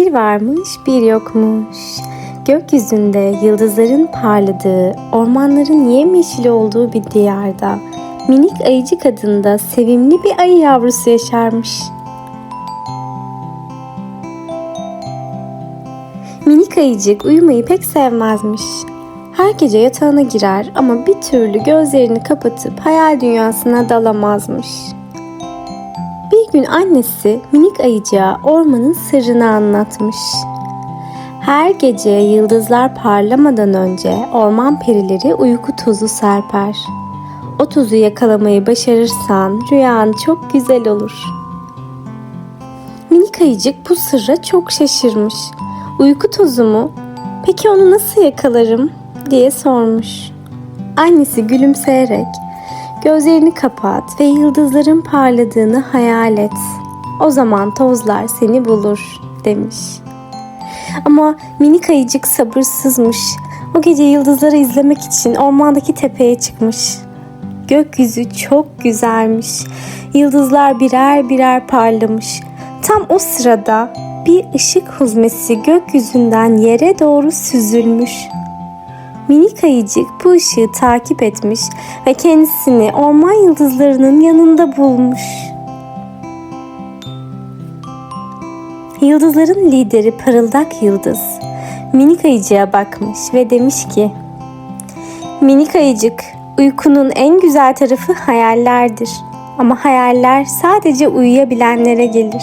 Bir varmış bir yokmuş. Gökyüzünde yıldızların parladığı, ormanların yemyeşil olduğu bir diyarda minik ayıcık adında sevimli bir ayı yavrusu yaşarmış. Minik ayıcık uyumayı pek sevmezmiş. Her gece yatağına girer ama bir türlü gözlerini kapatıp hayal dünyasına dalamazmış. Gün annesi minik ayıcığa ormanın sırrını anlatmış. Her gece yıldızlar parlamadan önce orman perileri uyku tozu serper. O tozu yakalamayı başarırsan rüyan çok güzel olur. Minik ayıcık bu sırra çok şaşırmış. Uyku tozu mu? Peki onu nasıl yakalarım? diye sormuş. Annesi gülümseyerek gözlerini kapat ve yıldızların parladığını hayal et. O zaman tozlar seni bulur demiş. Ama minik ayıcık sabırsızmış. O gece yıldızları izlemek için ormandaki tepeye çıkmış. Gökyüzü çok güzelmiş. Yıldızlar birer birer parlamış. Tam o sırada bir ışık huzmesi gökyüzünden yere doğru süzülmüş. Minik ayıcık bu ışığı takip etmiş ve kendisini orman yıldızlarının yanında bulmuş. Yıldızların lideri parıldak yıldız minik ayıcığa bakmış ve demiş ki Minik ayıcık, uykunun en güzel tarafı hayallerdir. Ama hayaller sadece uyuyabilenlere gelir.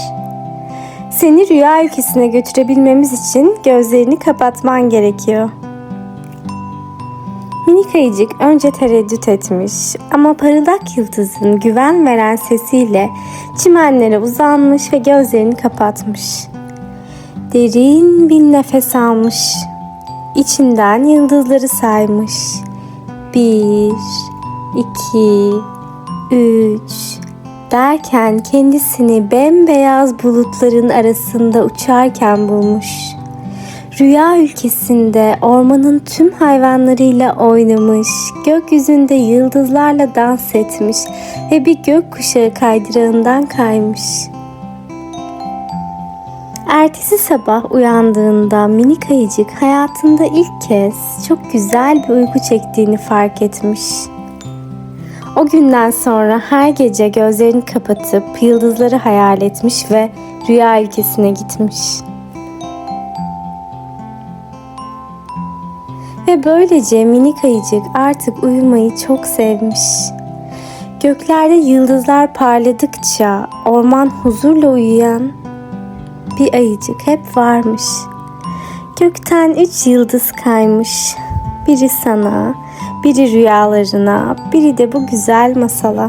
Seni rüya ülkesine götürebilmemiz için gözlerini kapatman gerekiyor. Minik ayıcık önce tereddüt etmiş ama parıldak yıldızın güven veren sesiyle çimenlere uzanmış ve gözlerini kapatmış. Derin bir nefes almış. İçinden yıldızları saymış. Bir, iki, üç derken kendisini bembeyaz bulutların arasında uçarken bulmuş. Rüya ülkesinde ormanın tüm hayvanlarıyla oynamış, gökyüzünde yıldızlarla dans etmiş ve bir gökkuşağı kaydırağından kaymış. Ertesi sabah uyandığında minik ayıcık hayatında ilk kez çok güzel bir uyku çektiğini fark etmiş. O günden sonra her gece gözlerini kapatıp yıldızları hayal etmiş ve rüya ülkesine gitmiş. Ve böylece minik ayıcık artık uyumayı çok sevmiş. Göklerde yıldızlar parladıkça orman huzurla uyuyan bir ayıcık hep varmış. Gökten üç yıldız kaymış. Biri sana, biri rüyalarına, biri de bu güzel masala.